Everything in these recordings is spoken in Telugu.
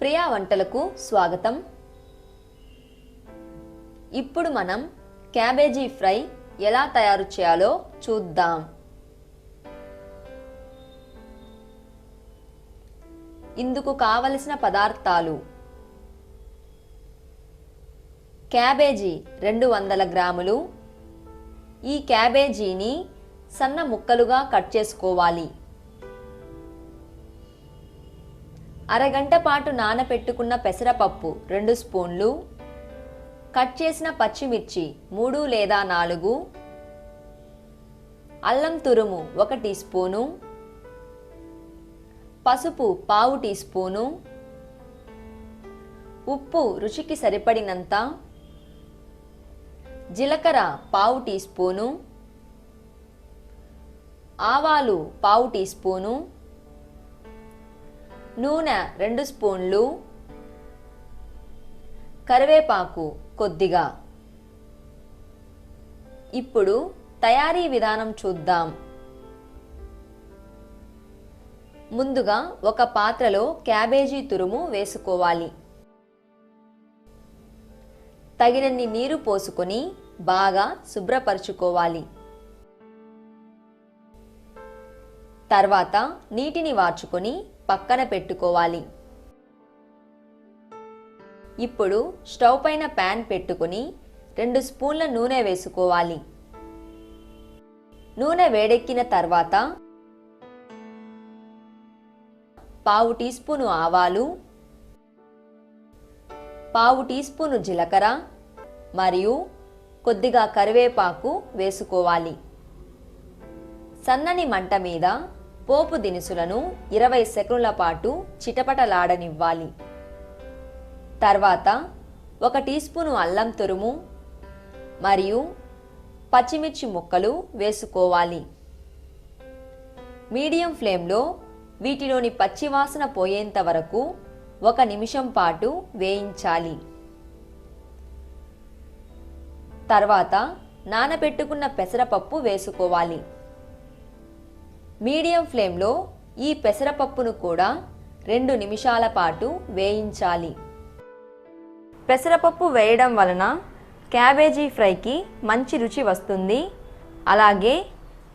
ప్రియా వంటలకు స్వాగతం. ఇప్పుడు మనం క్యాబేజీ ఫ్రై ఎలా తయారు చేయాలో చూద్దాం. ఇందుకు కావలసిన పదార్థాలు క్యాబేజీ రెండు వందల గ్రాములు. ఈ క్యాబేజీని సన్న ముక్కలుగా కట్ చేసుకోవాలి. అరగంట పాటు నానపెట్టుకున్న పెసరపప్పు రెండు స్పూన్లు కట్ చేసిన పచ్చిమిర్చి మూడు లేదా నాలుగు అల్లం తురుము ఒక టీ స్పూను పసుపు పావు టీ స్పూను ఉప్పు రుచికి సరిపడినంత జీలకర్ర పావు టీ స్పూను ఆవాలు పావు టీ స్పూను నూనె రెండు స్పూన్లు కరివేపాకు కొద్దిగా. ఇప్పుడు తయారీ విధానం చూద్దాం. ముందుగా ఒక పాత్రలో క్యాబేజీ తురుము వేసుకోవాలి. తగినన్ని నీరు పోసుకొని బాగా శుభ్రపరుచుకోవాలి. తర్వాత నీటిని వార్చుకొని పక్కన పెట్టుకోవాలి. ఇప్పుడు స్టవ్ పైన ప్యాన్ పెట్టుకొని రెండు స్పూన్ల నూనె వేసుకోవాలి. నూనె వేడెక్కిన తర్వాత పావు టీ స్పూను ఆవాలు పావు టీ స్పూను జీలకర్ర మరియు కొద్దిగా కరివేపాకు వేసుకోవాలి. సన్నని మంట మీద పోపు దినుసులను ఇరవై సెకండ్ల పాటు చిటపటలాడనివ్వాలి. తర్వాత ఒక టీ స్పూను అల్లం తురుము మరియు పచ్చిమిర్చి ముక్కలు వేసుకోవాలి. మీడియం ఫ్లేమ్లో వీటిలోని పచ్చివాసన పోయేంత వరకు ఒక నిమిషం పాటు వేయించాలి. తర్వాత నానబెట్టుకున్న పెసరపప్పు వేసుకోవాలి. మీడియం ఫ్లేమ్లో ఈ పెసరపప్పును కూడా రెండు నిమిషాల పాటు వేయించాలి. పెసరపప్పు వేయడం వలన క్యాబేజీ ఫ్రైకి మంచి రుచి వస్తుంది. అలాగే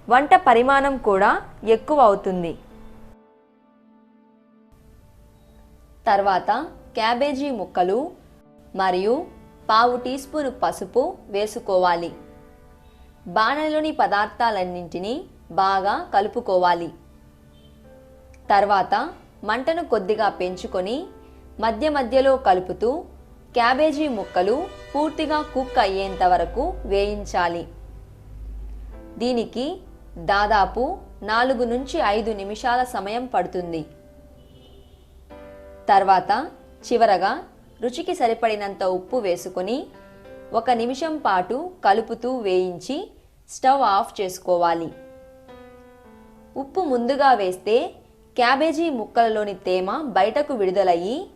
వంట పరిమాణం కూడా ఎక్కువ అవుతుంది. తర్వాత క్యాబేజీ ముక్కలు మరియు పావు టీ స్పూన్ పసుపు వేసుకోవాలి. బాణలోని పదార్థాలన్నింటినీ బాగా కలుపుకోవాలి. తర్వాత మంటను కొద్దిగా పెంచుకొని మధ్య మధ్యలో కలుపుతూ క్యాబేజీ ముక్కలు పూర్తిగా కుక్ అయ్యేంత వరకు వేయించాలి. దీనికి దాదాపు నాలుగు నుంచి ఐదు నిమిషాల సమయం పడుతుంది. తర్వాత చివరగా రుచికి సరిపడినంత ఉప్పు వేసుకొని ఒక నిమిషం పాటు కలుపుతూ వేయించి స్టవ్ ఆఫ్ చేసుకోవాలి. ఉప్పు ముందుగా వేస్తే క్యాబేజీ ముక్కలలోని తేమ బయటకు విడుదలయ్యి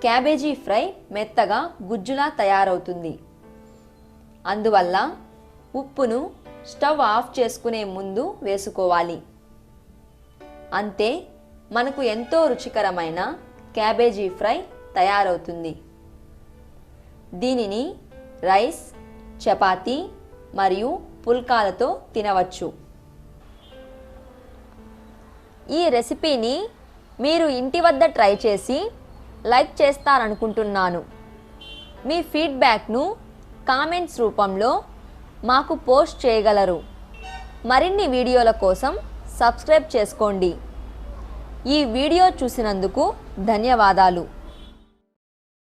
క్యాబేజీ ఫ్రై మెత్తగా గుజ్జులా తయారవుతుంది. అందువల్ల ఉప్పును స్టవ్ ఆఫ్ చేసుకునే ముందు వేసుకోవాలి. అంతే మనకు ఎంతో రుచికరమైన క్యాబేజీ ఫ్రై తయారవుతుంది. దీనిని రైస్ చపాతీ మరియు పుల్కాలతో తినవచ్చు. ఈ రెసిపీని మీరు ఇంటి వద్ద ట్రై చేసి లైక్ చేస్తారనుకుంటున్నాను. మీ ఫీడ్బ్యాక్ను కామెంట్స్ రూపంలో మాకు పోస్ట్ చేయగలరు. మరిన్ని వీడియోల కోసం సబ్స్క్రైబ్ చేసుకోండి. ఈ వీడియో చూసినందుకు ధన్యవాదాలు.